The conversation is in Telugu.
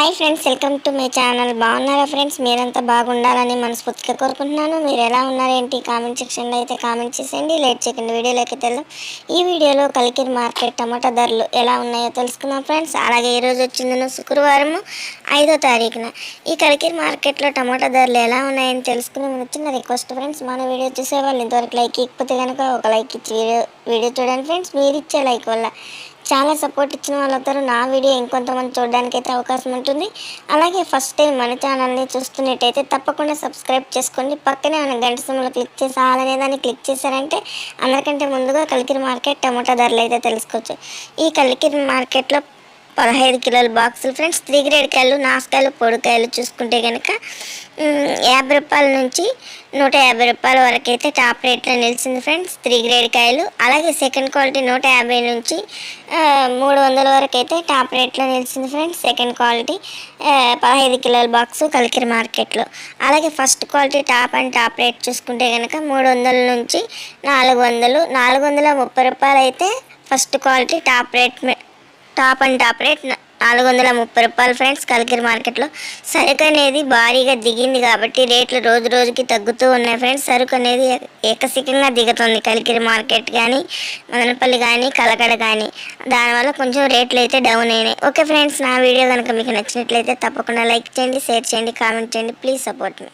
Hi friends welcome to my channel. బాగున్నారా ఫ్రెండ్స్? మీరంతా బాగుండాలని మనస్ఫూర్తిగా కోరుకుంటున్నాను. మీరు ఎలా ఉన్నారేంటి? కామెంట్ సెక్షన్లో అయితే కామెంట్ చేసేయండి. లేట్ చేయకండి వీడియోలోకి వెళ్దాం. ఈ వీడియోలో కలికిరి మార్కెట్ టమాటా ధరలు ఎలా ఉన్నాయో తెలుసుకుందాం ఫ్రెండ్స్. అలాగే ఈరోజు వచ్చిందను శుక్రవారం ఐదో తారీఖున. ఈ కలికిరి మార్కెట్లో టమాటా ధరలు ఎలా ఉన్నాయని తెలుసుకునే ముందు చిన్న రిక్వెస్ట్ ఫ్రెండ్స్. మన వీడియో చూసే వాళ్ళు ఇంతవరకు లైక్ ఇకపోతే కనుక ఒక లైక్ ఇచ్చి వీడియో వీడియో చూడండి ఫ్రెండ్స్ మీరు ఇచ్చే లైక్ వల్ల. చాలా సపోర్ట్ ఇచ్చిన వాళ్ళందరూ నా వీడియో ఇంకొంతమంది చూడడానికి అయితే అవకాశం ఉంటుంది. అలాగే ఫస్ట్ టైం మన ఛానల్ని చూస్తున్నట్టయితే తప్పకుండా సబ్స్క్రైబ్ చేసుకోండి. పక్కనే మన గంట సమయంలో క్లిక్ చేసి ఆలనే దాన్ని క్లిక్ చేశారంటే అందరికంటే ముందుగా కలికిరి మార్కెట్ టమాటా ధరలు అయితే తెలుసుకోవచ్చు. ఈ కలికిరి మార్కెట్లో పదహైదు కిలోల బాక్సులు ఫ్రెండ్స్. త్రీ గ్రేడ్ కాయలు నాసుకాయలు పొడికాయలు చూసుకుంటే కనుక యాభై రూపాయల నుంచి నూట యాభై రూపాయల వరకు అయితే టాప్ రేట్లో నిలిచింది ఫ్రెండ్స్ త్రీ గ్రేడ్ కాయలు. అలాగే సెకండ్ క్వాలిటీ నూట యాభై నుంచి మూడు వందల వరకు అయితే టాప్ రేట్లో నిలిచింది ఫ్రెండ్స్. సెకండ్ క్వాలిటీ పదహైదు కిలోల బాక్సు కలికిరి మార్కెట్లో. అలాగే first quality top and top rate చూసుకుంటే కనుక మూడు వందల నుంచి నాలుగు వందలు నాలుగు వందల ముప్పై రూపాయలు అయితే first quality top rate top and top rate నాలుగు వందల ముప్పై రూపాయలు ఫ్రెండ్స్ కలికిరి మార్కెట్లో. సరుకు అనేది భారీగా దిగింది కాబట్టి రేట్లు రోజు రోజుకి తగ్గుతూ ఉన్నాయి ఫ్రెండ్స్. సరుకు అనేది ఏకసికంగా దిగుతుంది కలికిరి మార్కెట్ కానీ మదనపల్లి కానీ కలకడ కానీ. దానివల్ల కొంచెం రేట్లు అయితే డౌన్ అయినాయి. ఓకే ఫ్రెండ్స్ నా వీడియో కనుక మీకు నచ్చినట్లయితే తప్పకుండా లైక్ చేయండి షేర్ చేయండి కామెంట్ చేయండి. Please support me.